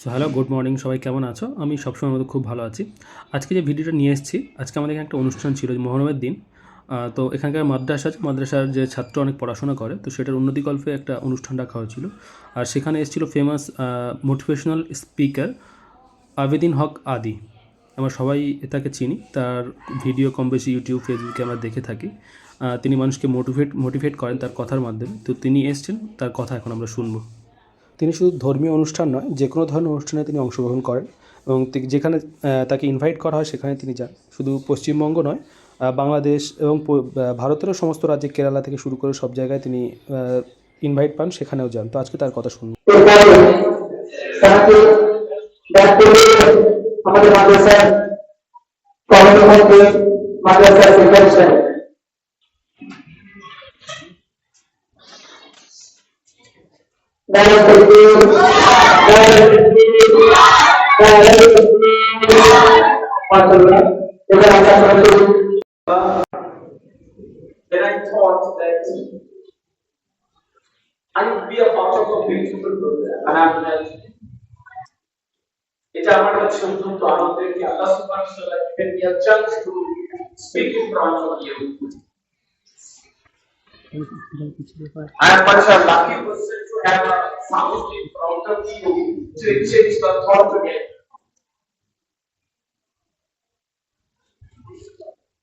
So hello good morning সবাই কেমন আছো? আমি সবসময় মতো খুব ভালো আছি। আজকে যে ভিডিওটা নিয়ে এসেছি, আজকে আমাদের এখানে একটা অনুষ্ঠান ছিল মহরমের দিন। তো এখানকার মাদ্রাসা আছে, মাদ্রাসার যে ছাত্র অনেক পড়াশোনা করে, তো সেটার উন্নতি গল্পে একটা অনুষ্ঠান রাখা হয়েছিল। আর সেখানে এসেছিল famous motivational speaker Abedin Haque Adi. আমরা সবাই তাকে চিনি, তার ভিডিও কম বেশি ইউটিউব, ফেসবুকে আমরা দেখে থাকি। তিনি মানুষকে মোটিভেট মোটিভেট করেন তার কথার মাধ্যমে। তো তিনি এসছেন, তার কথা এখন আমরা শুনব। তিনি শুধু ধর্মীয় অনুষ্ঠান নয়, যে কোনো ধরনের অনুষ্ঠানে তিনি অংশগ্রহণ করেন এবং যেখানে তাকে ইনভাইট করা হয় সেখানে তিনি যান। শুধু পশ্চিমবঙ্গ নয় বাংলাদেশ এবং ভারতেরও সমস্ত রাজ্যে কেরালা থেকে শুরু করে সব জায়গায় তিনি ইনভাইট পান, সেখানেও যান। তো আজকে তার কথা শুনুন আমাদের সাহেব দাঁড়িয়ে থাকবে, দাঁড়িয়ে থাকবে, দাঁড়িয়ে থাকবে। মাশাআল্লাহ। এবার আমরা সবাই then I thought that I would be a part of a beautiful program and I'm like এটা আমার কাছে অত্যন্ত আনন্দের কি আল্লাহ সুবহানাহু ওয়া তাআলা given me a chance to speak in front of you.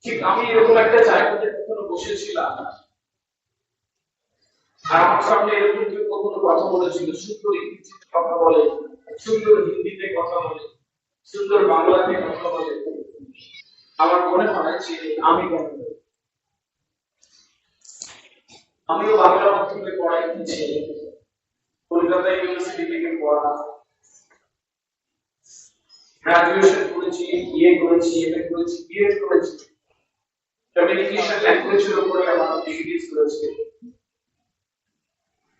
ঠিক, আমি এরকম একটা জায়গাতে কখনো বসেছিলাম আর আমার সামনে এরকম কেউ কখনো কথা বলেছিল, সুন্দর ইংরেজিতে কথা বলে, সুন্দর হিন্দিতে কথা বলে, সুন্দর বাংলাতে কথা বলে। আমার মনে হয় যে আমি কেন আমিও বাংলা মাধ্যমে পড়াই দিচ্ছি কলকাতা ইউনিভার্সিটি থেকে পড়া। গ্রাজুয়েশন করেছি বিএ করেছি এমএ করেছি বিএড করেছি। কমিউনিকেশন ল্যাঙ্গুয়েজের উপরে আমার ডিগ্রিজ রয়েছে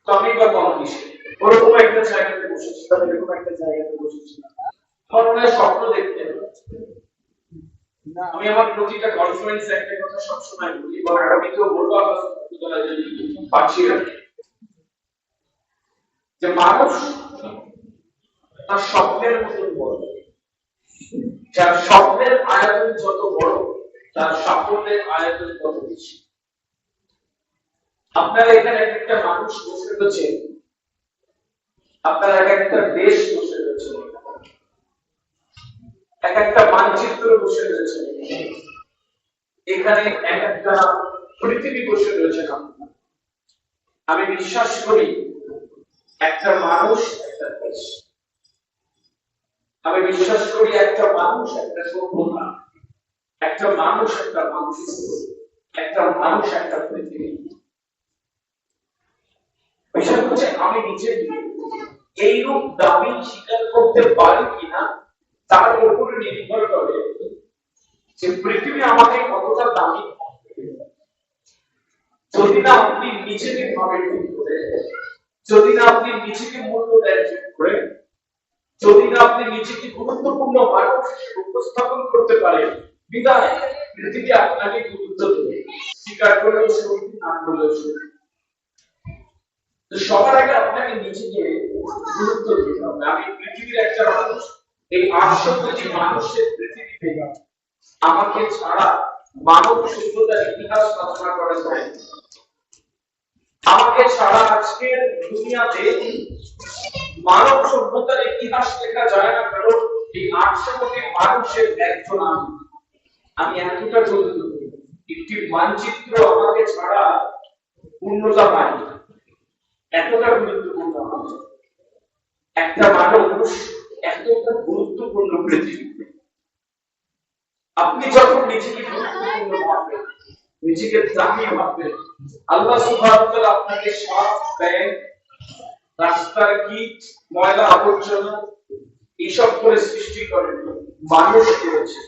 তো আমি বা কম কিসে ওরকম একটা জায়গাতে বসেছিলাম এরকম একটা জায়গাতে বসেছিলাম আমার স্বপ্ন দেখতে। আমি আমার প্রতিটা কনফারেন্স একটা কথা সবসময় বলি এবং আমি তো বলব পাচ্ছি না। যে মানুষ তার স্বপ্নের মতন বড়। যার স্বপ্নের আয়তন যত বড়, তার সাফল্যের আয়তন তত বেশি। আপনারা এখানে এক একটা মানুষ বসে রয়েছে আপনারা এক একটা দেশ বসে রয়েছে এক একটা মানচিত্র বসে রয়েছে। এখানে এক একটা পৃথিবী বসে রয়েছে আমি বিশ্বাস করি, একটা মানুষ, একটা দেশ। আমি বিশ্বাস করি, একটা মানুষ, একটা সভ্যতা। একটা মানুষ একটা মানুষ। একটা মানুষ, একটা পৃথিবী। বিষয় হচ্ছে, আমি নিজে এইরূপ দাবি স্বীকার করতে পারি কিনা তার উপরে নির্ভর করে যে পৃথিবী আমাকে কতটা দামি যদি না আপনি নিজেকে ভাবে ঠিক করে যদি না আপনি নিজেকে মূল্য দেন ঠিক করে যদি না আপনি নিজেকে গুরুত্বপূর্ণ মানুষ উপস্থাপন করতে পারেন, বিদায়। পৃথিবী আপনাকে গুরুত্ব দেবে। স্বীকার করলেও সত্যি না করলেও তো সবার আগে আপনাকে নিজেকে গুরুত্ব দিতে হবে। আমি পৃথিবীর একটা মানুষ এই আটশো কোটি মানুষের পৃথিবীতে আমাকে ছাড়া মানব সভ্যতার ইতিহাস রচনা করা যায়। আমাকে ছাড়া আজকের দুনিয়াতে মানব সভ্যতার ইতিহাস লেখা যায় না, কারণ এই আটশো কোটি মানুষের একজন আমি। আমি এতটা জড়িত একটি মানচিত্র আমাকে ছাড়া পূর্ণতা পায় এতটা গুরুত্বপূর্ণ একটা মানুষ এতটা গুরুত্বপূর্ণ পৃথিবীতে আপনি যখন নিজেকে গুরুত্বপূর্ণ ভাববেন, নিজেকে দামি ভাববেন, আল্লাহ সুবহানাহু তাআলা আপনাকে সাত ব্যাগ, রাস্তার কীট, ময়লা আবর্জনা এইসব করে সৃষ্টি করেন, মানুষ করেছে।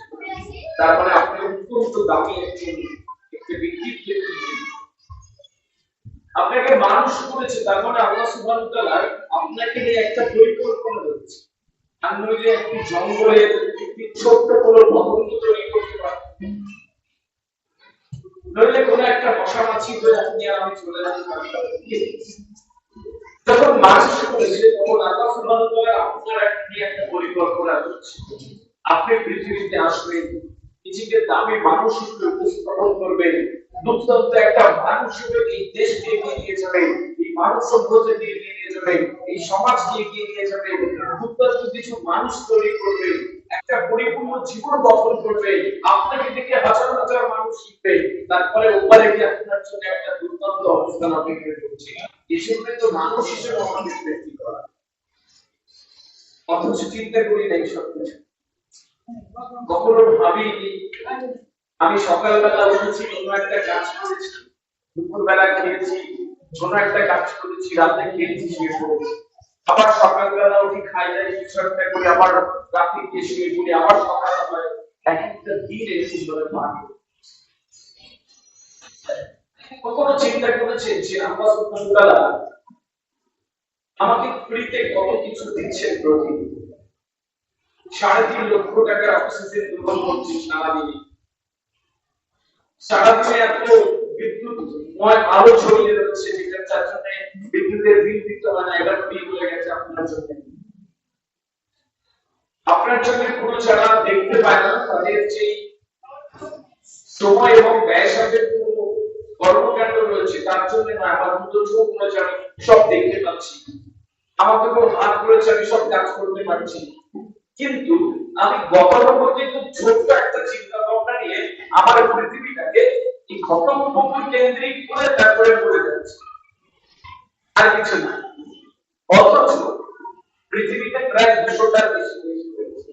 তার মানে আপনি অত্যন্ত দামি একজন, একটি ব্যক্তিত্ব আপনাকে মানুষ করেছে, তার মানে আল্লাহ তাআলা আপনাকে নিয়ে একটা পরিকল্পনা রয়েছে। একটি জঙ্গলের একটি ছোট্ট কোনো তৈরি করতে নইলে একটা মশামাছি হয়ে আপনি আমি চলে যখন মানুষ করেছে তখন আপনার একটি একটা পরিকল্পনা করছে। আপনি পৃথিবীতে আসবেন, নিজেকে দামি মানুষ হিসেবে উপস্থাপন করবেন, দুর্দান্ত একটা মানুষ হিসেবে এই দেশকে এগিয়ে নিয়ে যাবেন, এই মানব সভ্যতাকে যাবেন এই সমাজকে এগিয়ে নিয়ে যাবেন দুর্দান্ত কিছু মানুষ তৈরি করবেন একটা পরিপূর্ণ জীবন গঠন করবে, আপনাকে দেখে হাজার হাজার মানুষ শিখবে, তারপরে ওপারে গিয়ে আপনার জন্য একটা দুর্দান্ত অবস্থান অপেক্ষা করছে এসবে তো মানুষ হিসেবে আমাদের সৃষ্টি করা। অথচ চিন্তা করি না এই সব কিছু। কখনো ভাবিনি। আমি সকালবেলা উঠেছি, কোনো একটা কাজ করেছি। দুপুরবেলা খেয়েছি। একটা কাজ করেছি, রাতে খেয়েছি শুয়ে আবার সকালবেলা উঠি খাই দাই কিছু একটা করি, আবার রাতে গিয়ে শুয়ে পড়ি, আবার সকালে হয় এক একটা দিন ভাবে পার হয়। কখনো চিন্তা করেছে যে আমাকে ফ্রিতে কত কিছু দিচ্ছেন প্রতিদিন। সাড়ে তিন লক্ষ টাকার অক্সিজেন গ্রহণ করছি সারাদিনে। সারাদিনে এত আপনার জন্য। কোনো যারা দেখতে পায় না, তাদের যে সময় এবং ব্যয় কর্মকাণ্ড রয়েছে, তার জন্য না আমার দুটো চোখ আমি সব দেখতে পাচ্ছি। আমার তো কোনো হাত রয়েছে আমি সব কাজ করতে পারছি। কিন্তু আমি গতানুগতিক খুব ছোট্ট একটা চিন্তা ভাবনা নিয়ে আমার পৃথিবীটাকে এই ঘটনাবহুল কেন্দ্রিক করে তারপরে পড়ে যাচ্ছে। আর কিছু না। অথচ পৃথিবীতে প্রায় দুশোটার বেশি দেশ রয়েছে।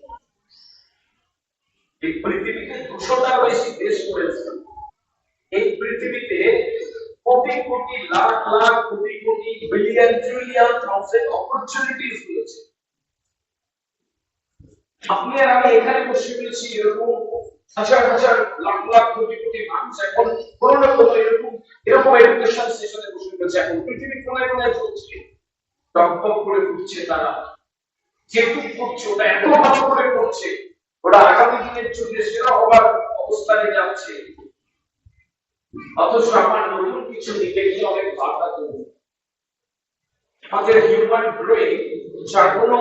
এই পৃথিবীতে দুশোটার বেশি দেশ রয়েছে। এই পৃথিবীতে crore crore lakh lakh crore crore billion trillion thousand opportunities রয়েছে। আপনি আর আমি এখানে বসে রয়েছি এরকম হাজার হাজার লাখ লাখ কোটি কোটি মানুষ এখন কোনো না কোনো এরকম এরকম এডুকেশন সেশনে বসে রয়েছে। এখন পৃথিবীর কোনায় কোনায় চলছে। টকবক করে ফুটছে তারা। করছে ওটা এত ভালো করে করছে। ওটা আগামী দিনের যুগে সেরা হবার অবস্থানে যাচ্ছে। অথচ আমার নতুন কিছু দিকে গিয়ে অনেক বাধা তৈরি আমাদের হিউম্যান ব্রেন যার কোনো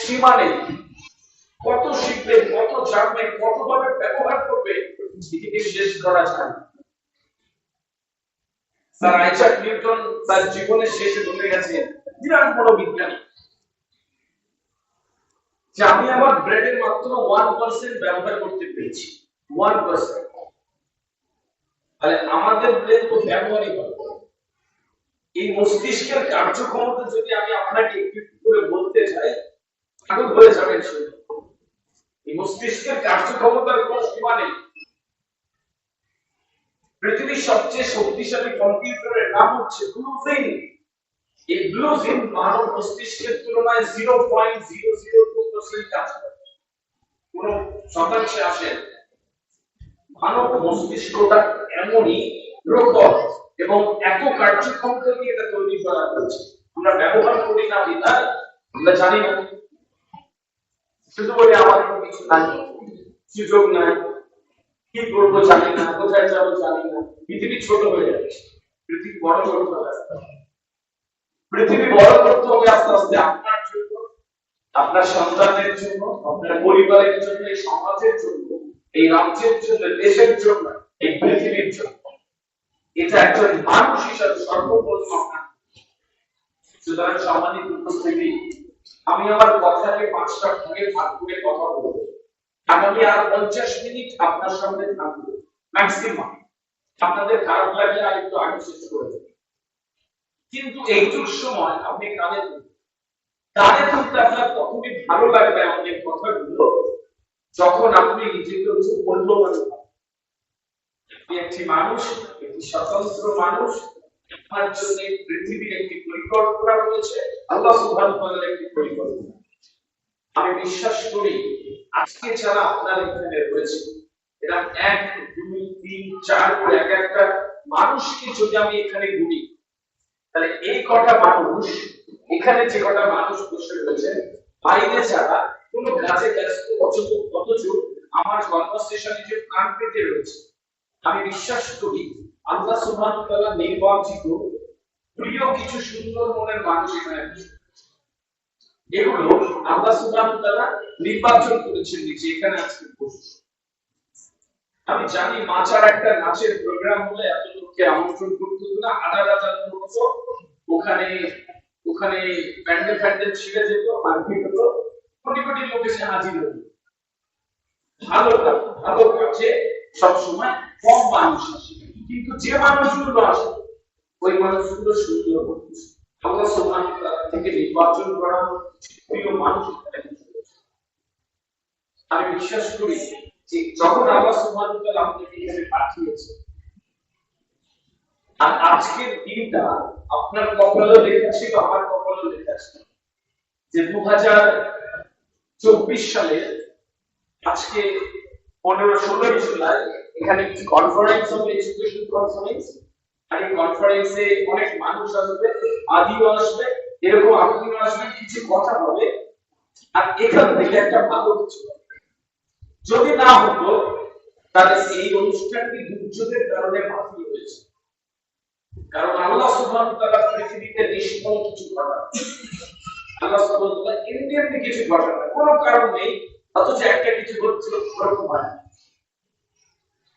সীমা নেই। কত শিখবে, কত জানবে, কতভাবে ব্যবহার করবে এটিকে শেষ করা যায়। স্যার, আইজাক নিউটন তার জীবনের শেষে বলে গেছেন, বিরাট বড় বিজ্ঞানী, যে আমি আমার ব্রেনের মাত্র ওয়ান পার্সেন্ট ব্যবহার করতে পেরেছি ওয়ান পার্সেন্ট তাহলে আমাদের ব্রেন তো ব্যবহারই করে এই মস্তিষ্কের কার্যক্ষমতা যদি আমি আপনাকে একটু করে বলতে চাই, পাগল হয়ে যাবেন এই মস্তিষ্কের কার্যক্ষমতার কোনো সীমা নেই। পৃথিবীর সবচেয়ে শক্তিশালী কম্পিউটারের নাম হচ্ছে ব্লুফিন এই ব্লুফিন মানব মস্তিষ্কের তুলনায় zero point zero zero two percent কাজ করে কোন শতাংশে আসে মানব মস্তিষ্কটা এমনই প্রখর এবং এত কার্যক্ষমতা দিয়ে এটা তৈরি করা হয়েছে। আমরা ব্যবহার করি না বিধায়, আমরা জানি না। শুধু বলে আমার কিছু নাই। সুযোগ নাই। কি করব জানি না, কোথায় যাব জানি না। পৃথিবী ছোট হয়ে যাচ্ছে। পৃথিবী বড় করতে হবে আস্তে। পৃথিবী বড় করতে হবে আস্তে আস্তে আপনার জন্য, আপনার সন্তানের জন্য, আপনার পরিবারের জন্য, এই সমাজের জন্য, এই রাজ্যের জন্য দেশের জন্য, এই পৃথিবীর জন্য। এটা একজন মানুষ হিসাবে সর্বপ্রথম সুতরাং সম্মানিত উপস্থিতি আমি আমার কথাকে পাঁচটা ভাগে ভাগ করে কথা বলব। আগামী আর পঞ্চাশ মিনিট আপনার সামনে থাকব ম্যাক্সিমাম আপনাদের খারাপ লাগলে আর একটু আগে শেষ করে কিন্তু এইটুক সময় আপনি কানে তুলবেন কানে তুলতে আপনার তখনই ভালো লাগবে আমাদের কথাগুলো, যখন আপনি নিজেকে হচ্ছে একটি মানুষ, একটি স্বতন্ত্র মানুষ আপনার জন্য পৃথিবীর একটি পরিকল্পনা রয়েছে আল্লাহ সুবহানাহু ওয়া তাআলার একটি পরিকল্পনা। আমি বিশ্বাস করি, আজকে যারা আপনার এখানে রয়েছে, এরা এক, দুই, তিন, চার, এক একটা মানুষকে যদি আমি এখানে গুনি তাহলে এই কটা মানুষ, এখানে যে কটা মানুষ বসে রয়েছে, বাইরে ছাড়া কোন কাজে ব্যস্ত অথচ অথচ আমার কনভারসেশনে যে প্রাণ পেতে রয়েছে, আমি বিশ্বাস করি আল্লাহ সুবহানাহু ওয়া তাআলা নির্বাচিত প্রিয় কিছু সুন্দর মনের মানুষ এখানে এগুলো আল্লাহ সুবহানাহু ওয়া তাআলা নির্বাচন করেছেন যে এখানে আজকে বসছে আমি জানি মাচার একটা নাচের প্রোগ্রাম হলে এত লোককে আমন্ত্রণ করতে হতো না হাজার হাজার লোক ওখানে ওখানে প্যান্ডেল ফ্যান্ডেল ছিঁড়ে যেত, মারপিট হতো, কোটি কোটি লোক এসে হাজির হতো। ভালো কাজ- ভালো কাছে সবসময় কম মানুষ আসে। কিন্তু যে মানুষগুলো আসে, ওই মানুষগুলো সুন্দর থেকে নির্বাচন করা প্রিয় মানুষ। আমি বিশ্বাস করি যে যখন আল্লাহ আমাদেরকে এখানে পাঠিয়েছে, আর আজকের দিনটা আপনার কপালে লেখা ছিল, আমার কপালে লেখা ছিল যে দু হাজার চব্বিশ সালে আজকে পনেরো ষোলোই জুলাই এখানে একটি কনফারেন্স হবে এডুকেশন কনফারেন্স আর কনফারেন্সে অনেক মানুষ আসবে, আদিও আসবে, এরকম আপনিও আসবেন কিছু কথা হবে। আর এখান থেকে একটা ভালো কিছু যদি না হতো, তাহলে এই অনুষ্ঠানটি দুর্যোগের কারণে বাতিল হয়েছে। কারণ আল্লাহ সুবহানাহু ওয়া তাআলা পৃথিবীতে নিষ্ফল কিছু ঘটান। আল্লাহ সুবহানাহু ওয়া তাআলা এমনি কিছু কোনো কারণ নেই, অথচ একটা কিছু না।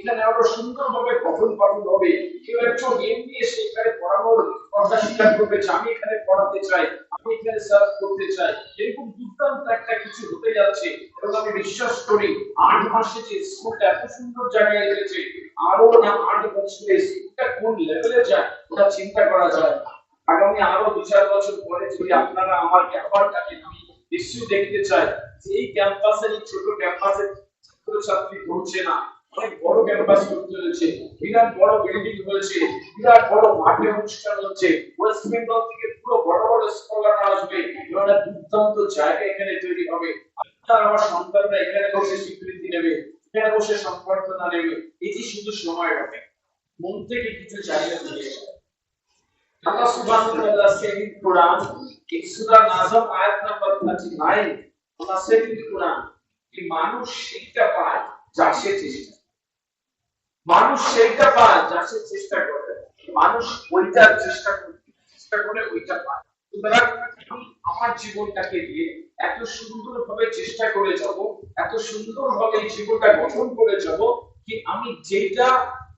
এখানে আরও সুন্দরভাবে পঠন পাঠন হবে কেউ একজন এমনি এসে এখানে পড়ানোর কথা স্বীকার করবে যে আমি এখানে পড়াতে চাই, আমি এখানে সার্ভ করতে চাই এরকম দুর্দান্ত একটা কিছু হতে যাচ্ছে এবং আমি বিশ্বাস করি আট মাসে যে স্কুলটা এত সুন্দর জায়গায় এসেছে, আরও না আট বছরে স্কুলটা কোন লেভেলে যায়, ওটা চিন্তা করা যায়। আগামী আরও দু চার বছর পরে যদি আপনারা আমাকে আবার ডাকেন আমি নিশ্চয়ই দেখতে চাই, যে এই ক্যাম্পাসে এই ছোট ক্যাম্পাসে ছাত্রছাত্রী পড়ছে না অনেক বড় ক্যাম্পাস হয়েছে বিরাট বড় বিল্ডিং হয়েছে বিরাট বড় মাঠে অনুষ্ঠান হচ্ছে ওয়েস্ট বেঙ্গল থেকে পুরো বড় বড় স্কলাররা আসবে একটা দুর্দান্ত জায়গা এখানে তৈরি হবে। আপনার আমার সন্তানরা এখানে বসে স্বীকৃতি নেবে এখানে বসে নেবে এটি শুধু সময় হবে। মন থেকে কিছু said in Quran, in Surah Nazm ayat number 39, Allah said in Quran, মানুষ সেইটা পায় যা সে চেষ্টা। মানুষ সেইটা পায় যা সে চেষ্টা করে মানুষ ওইটার চেষ্টা চেষ্টা করে ওইটা পায় সুতরাং আমি আমার জীবনটাকে দিয়ে এত সুন্দর ভাবে চেষ্টা করে যাব, এত সুন্দরভাবে এই জীবনটা গঠন করে যাব কি আমি যেটা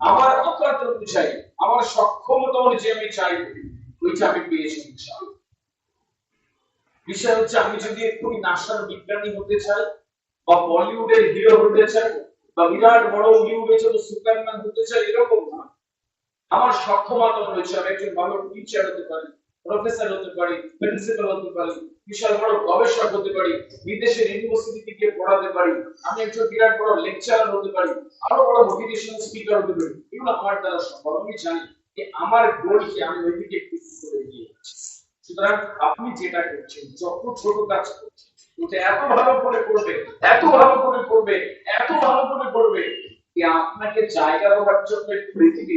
আমার অকাত অনুযায়ী আমার সক্ষমতা অনুযায়ী আমি চাই, ওইটা আমি পেয়েছি ইনশাআল্লাহ। বিষয় হচ্ছে আমি যদি একটু নাসার বিজ্ঞানী হতে চাই বা বলিউডের হিরো হতে চাই বা বিরাট বড় ইউরোপে চলো সুপারম্যান হতে চাই এরকম না। আমার সক্ষমতা রয়েছে, আমি একজন ভালো টিচার হতে পারি প্রফেসর হতে পারি প্রিন্সিপাল হতে পারি, বিশাল বড় গবেষক হতে পারি, বিদেশের ইউনিভার্সিটিতে গিয়ে পড়াতে পারি, আমি একজন বিরাট বড় লেকচারার হতে পারি, আরও বড় মোটিভেশনাল স্পিকার হতে পারি, এগুলো আমার দ্বারা সম্ভব, আমি জানি যে আমার গোল কি আমি ওইদিকে করে যাচ্ছি। সুতরাং আপনি যেটা করছেন, যত ছোট কাজ করছেন ওটা এত ভালো করে করবে এত ভালো করে করবে এত ভালো করে যে আপনাকে জায়গা দেওয়ার জন্য পৃথিবী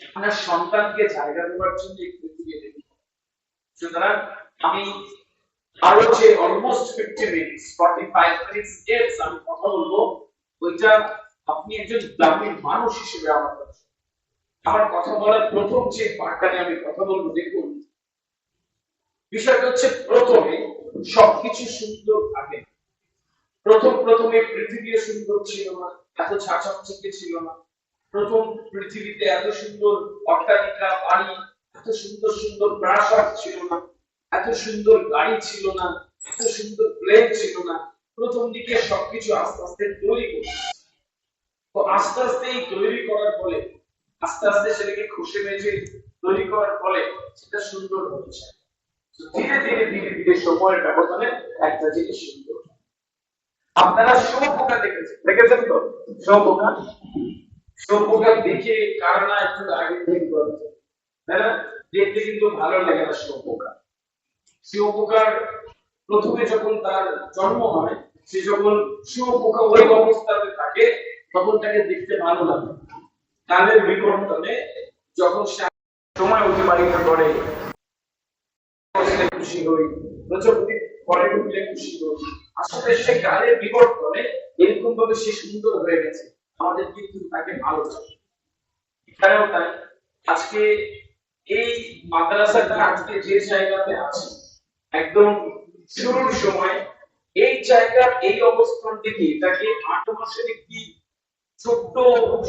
আপনার সন্তানকে জায়গা দেওয়ার জন্য পৃথিবী সুতরাং আমি আরও যে almost fifty minutes forty five minutes আমি কথা বলব, ওইটা আপনি একজন গ্রামীণ মানুষ হিসেবে আমার কাছে আমার কথা বলার প্রথম যে পার্টটা আমি কথা বলব, দেখুন, বিষয়টা হচ্ছে প্রথমে সবকিছু সুন্দর থাকে। প্রথম প্রথমে পৃথিবীও সুন্দর ছিল না, এত ছাঁচকচকে ছিল না। প্রথম পৃথিবীতে এত সুন্দর অট্টালিকা, বাড়ি, এত সুন্দর সুন্দর প্রাসাদ ছিল না। এত সুন্দর গাড়ি ছিল না, এত সুন্দর প্লেন ছিল না। প্রথম দিকে সবকিছু আস্তে আস্তে তৈরি করছে তো আস্তে আস্তে এই তৈরি করার ফলে, আস্তে আস্তে সেটাকে খুশি মেজে তৈরি করার ফলে সেটা সুন্দর হচ্ছে। ধীরে ধীরে ধীরে ধীরে সময়ের ব্যবধানে একটা জিনিস আপনারা শুয়োপোকা দেখেছেন। দেখেছেন তো? শুয়োপোকা শুয়োপোকা দেখে কারণ একটু আগে থেকে তাই না? দেখতে কিন্তু ভালো লাগে না শুয়োপোকা শুয়োপোকার প্রথমে যখন তার জন্ম হয়, সে যখন শুয়োপোকা ওই অবস্থাতে থাকে, তখন তাকে দেখতে ভালো লাগে। কালের বিবর্তনে যখন সময় অতিবাহিত করে খুশি হই উঠলে খুশি হই। আসলে সে বিবর্তনে এরকম ভাবে সে সুন্দর হয়ে গেছে, আমাদের কিন্তু তাকে ভালো লাগে এখানেও তাই। আজকে এই আজকে যে জায়গাতে আছে, একদম শুরুর সময়, এই জায়গার এই অবস্থান থেকে তাকে আট মাসের একটি ছোট্ট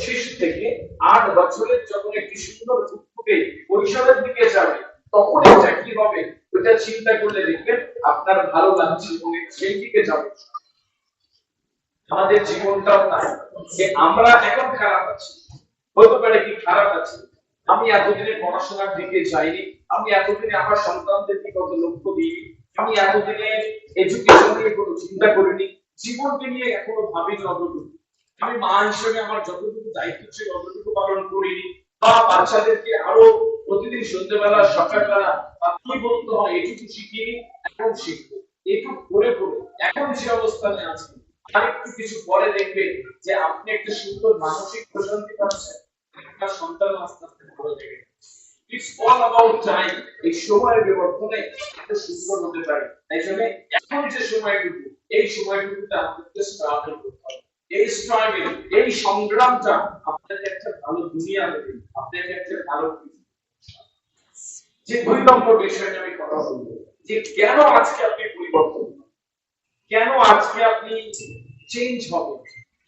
শিশু থেকে আট বছরের যখন একটি সুন্দর ফুটফুটে কৈশোরের দিকে যাবে তখন এটা কি হবে ওটা চিন্তা করলে দেখবেন আপনার ভালো লাগছে এবং সেই দিকে যাবে। আমাদের জীবনটাও তাই। যে আমরা এখন খারাপ আছি। হতে পারে কি খারাপ আছি? আমি এতদিনে পড়াশোনার দিকে যাইনি। আমি এতদিনে আমার সন্তানদের দিকে কত লক্ষ্য দিই আমি এতদিনে এডুকেশন নিয়ে কোনো চিন্তা করিনি। জীবনকে নিয়ে এখনও ভাবিনি অতটুকু। আমি মা হিসেবে আমার যতটুকু দায়িত্ব ছিল অতটুকু পালন করিনি। বা বাচ্চাদেরকে আরও প্রতিদিন সন্ধ্যেবেলা, সকালবেলা কি বলতে হয় এটুকু শিখিনি, এখন শিখব। এটুকু করে করে এখন যে অবস্থানে আছি। আরেকটু কিছু পরে দেখবে যে আপনি একটা সুন্দর মানসিক প্রশান্তি পাচ্ছেন সন্তান আস্তে আস্তে ইটস অল অ্যাবাউট টাইম এই সময়ের বিবর্তনে একটা সুন্দর হতে পারে। তাই জন্য এখন যে সময়টুকু, এই আপনাকে স্ট্রাগল করতে হবে। এই স্ট্রাগল এই সংগ্রামটা আপনাকে একটা ভালো দুনিয়া দেবে, আপনাকে একটা ভালো যে দুই নম্বর বিষয় নিয়ে আমি কথা বলব, যে কেন আজকে আপনি পরিবর্তন কেন আজকে আপনি চেঞ্জ হবে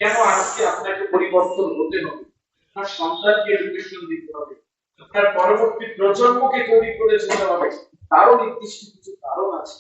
কেন আজকে আপনাকে পরিবর্তন হতে হবে? আপনার সন্তানকে এডুকেশন দিতে হবে। আপনার পরবর্তী প্রজন্মকে তৈরি করে যেতে হবে। তারও নির্দিষ্ট কিছু কারণ আছে।